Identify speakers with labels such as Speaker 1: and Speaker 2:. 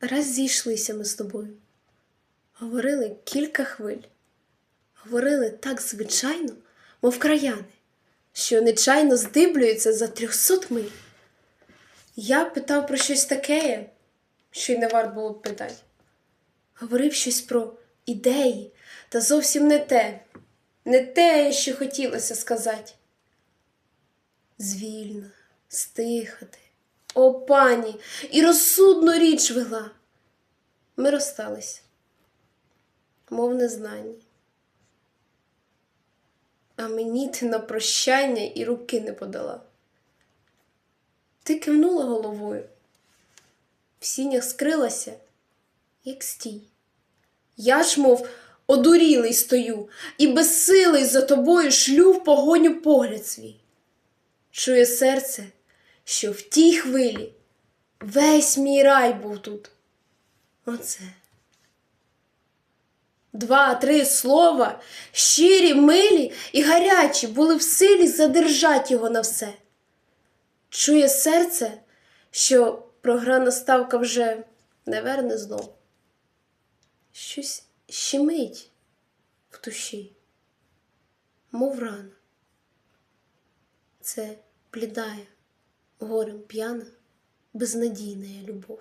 Speaker 1: Раз зійшлися ми з тобою. Говорили кілька хвиль. Говорили так звичайно, мов краяни, що нечайно здиблюються за трьохсот миль. Я питав про щось таке, що й не варт було б питати. Говорив щось про ідеї, та зовсім не те, не те, що хотілося сказати. Звільна, стихати, о пані, і розсудну річ вела. Ми розстались, мов незнані. А мені ти на прощання і руки не подала. Ти кивнула головою, в сінях скрилася, як стій. Я ж, мов, одурілий стою, і безсилий за тобою шлю в погоню погляд свій. Чує серце, що в тій хвилі весь мій рай був тут. Оце. Два-три слова, щирі, милі і гарячі, були в силі задержать його на все. Чує серце, що програна ставка вже не верне знов. Щось щемить в душі, мов рана. Це блідая, горем п'яна, безнадійна любов.